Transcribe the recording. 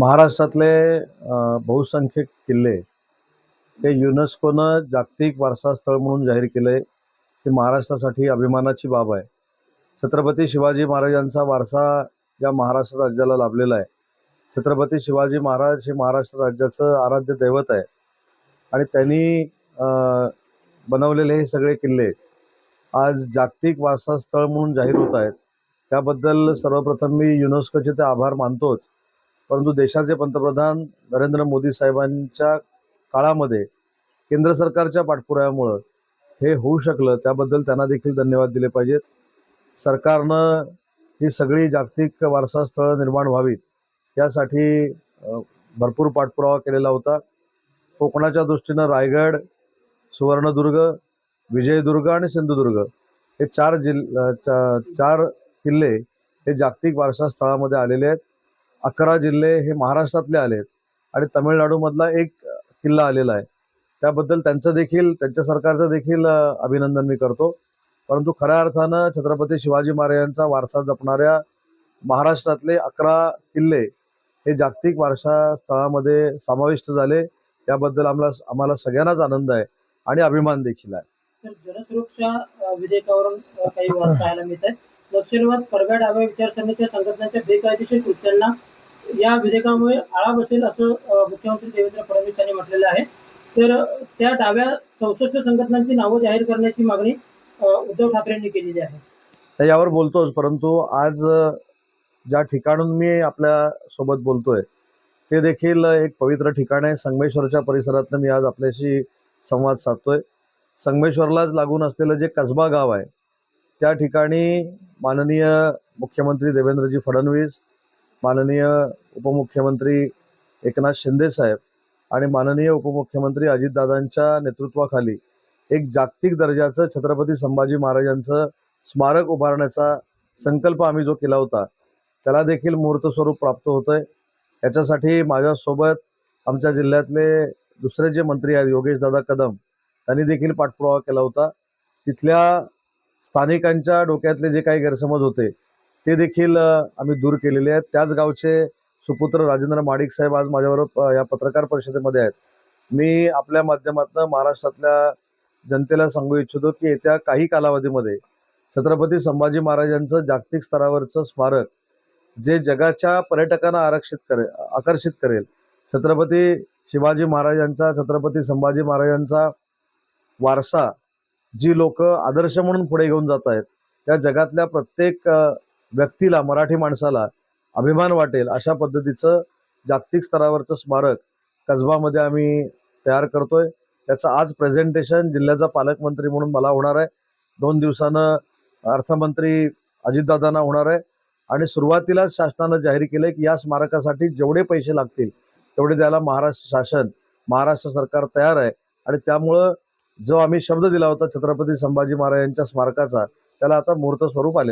महाराष्ट्रातले बहुसंख्यक किल्ले हे युनेस्कोनं जागतिक वारसा स्थळ म्हणून जाहीर केले ही महाराष्ट्रासाठी अभिमानाची बाब आहे. छत्रपती शिवाजी महाराजांचा वारसा या महाराष्ट्र राज्याला लाभलेला आहे. छत्रपती शिवाजी महाराज हे महाराष्ट्र राज्याचं आराध्य दैवत आहे. आणि त्यांनी बनवलेले हे सगळे किल्ले आज जागतिक वारसा स्थळ म्हणून जाहीर होत आहेत. त्याबद्दल सर्वप्रथम मी युनेस्कोचे ते आभार मानतोच. परंतु देशाचे पंतप्रधान नरेंद्र मोदी साहेबांच्या काळामध्ये केंद्र सरकारच्या पाठपुराव्यामुळं हे होऊ शकलं त्याबद्दल त्यांना देखील धन्यवाद दिले पाहिजेत. सरकारनं ही सगळी जागतिक वारसा स्थळं निर्माण व्हावीत यासाठी भरपूर पाठपुरावा केलेला होता. कोकणाच्या दृष्टीनं रायगड सुवर्णदुर्ग विजयदुर्ग आणि सिंधुदुर्ग हे चार जिल चा- चार किल्ले हे जागतिक वारसा स्थळामध्ये आलेले आहेत. अकरा जिल्हे हे महाराष्ट्रातले आलेत आणि तमिळनाडूमधला एक किल्ला आलेला आहे. त्याबद्दल त्यांचं देखील त्यांच्या सरकारचं देखील अभिनंदन मी करतो. परंतु खऱ्या अर्थानं छत्रपती शिवाजी महाराजांचा वारसा जपणाऱ्या महाराष्ट्रातले अकरा किल्ले हे जागतिक वारसा स्थळामध्ये समाविष्ट झाले. याबद्दल आम्हाला आम्हाला सगळ्यांनाच आनंद आहे आणि अभिमान देखील आहे. जनसुरक्षा विधेयकावरून काही मिळत आहेत नक्षलवाद परगार डाव्या विचारसरणीच्या संघटनांच्या बेकायदेशीर कृत्यांना या विधेयकामुळे आळा बसेल असं मुख्यमंत्री देवेंद्र फडणवीस यांनी म्हटलेलं आहे. तर त्या डाव्या चौसष्ट संघटनांची नावं जाहीर करण्याची मागणी उद्धव ठाकरेंनी केलेली आहे. यावर बोलतोच परंतु आज ज्या ठिकाणून मी आपल्यासोबत बोलतोय ते देखील एक पवित्र ठिकाण आहे. संगमेश्वरच्या परिसरातनं मी आज आपल्याशी संवाद साधतोय. संगमेश्वरलाच लागून असलेलं जे कसबा गाव आहे त्या ठिकाणी माननीय मुख्यमंत्री देवेंद्रजी फडणवीस माननीय उपमुख्यमंत्री एकनाथ शिंदेसाहेब आणि माननीय उपमुख्यमंत्री अजितदादांच्या नेतृत्वाखाली एक जागतिक दर्जाचं छत्रपती संभाजी महाराजांचं स्मारक उभारण्याचा संकल्प आम्ही जो केला होता त्याला देखील मूर्त स्वरूप प्राप्त होतं आहे याच्यासाठी माझ्यासोबत आमच्या जिल्ह्यातले दुसरे जे मंत्री आहेत योगेशदादा कदम त्यांनी देखील पाठपुरावा केला होता. तिथल्या स्थानिकांच्या डोक्यातले जे काही गैरसमज होते ते देखील आम्ही दूर केलेले आहेत. त्याच गावचे सुपुत्र राजेंद्र माडिक साहेब आज माझ्याबरोबर या पत्रकार परिषदेमध्ये आहेत. मी आपल्या माध्यमातून महाराष्ट्रातल्या जनतेला सांगू इच्छितो की येत्या काही कालावधीमध्ये छत्रपती संभाजी महाराजांचं जागतिक स्तरावरचं स्मारक जे जगाच्या पर्यटकांना आरक्षित करेल आकर्षित करेल. छत्रपती शिवाजी महाराजांचा छत्रपती संभाजी महाराजांचा वारसा जी लोक आदर्श म्हणून पुढे घेऊन जात आहेत त्या जगातल्या प्रत्येक व्यक्तीला मराठी माणसाला अभिमान वाटेल अशा पद्धतीचं जागतिक स्तरावरचं स्मारक कसबामध्ये आम्ही तयार करतोय. त्याचं आज प्रेझेंटेशन जिल्ह्याचा पालकमंत्री म्हणून मला होणार आहे. दोन दिवसानं अर्थमंत्री अजितदादांना होणार आहे. आणि सुरुवातीलाच शासनानं जाहीर केलं की या स्मारकासाठी जेवढे पैसे लागतील तेवढे द्यायला महाराष्ट्र शासन महाराष्ट्र सरकार तयार आहे. आणि त्यामुळं जो आम्ही शब्द दिला होता छत्रपती संभाजी महाराजांच्या स्मारकाचा त्याला आता मूर्त स्वरूप आलेलं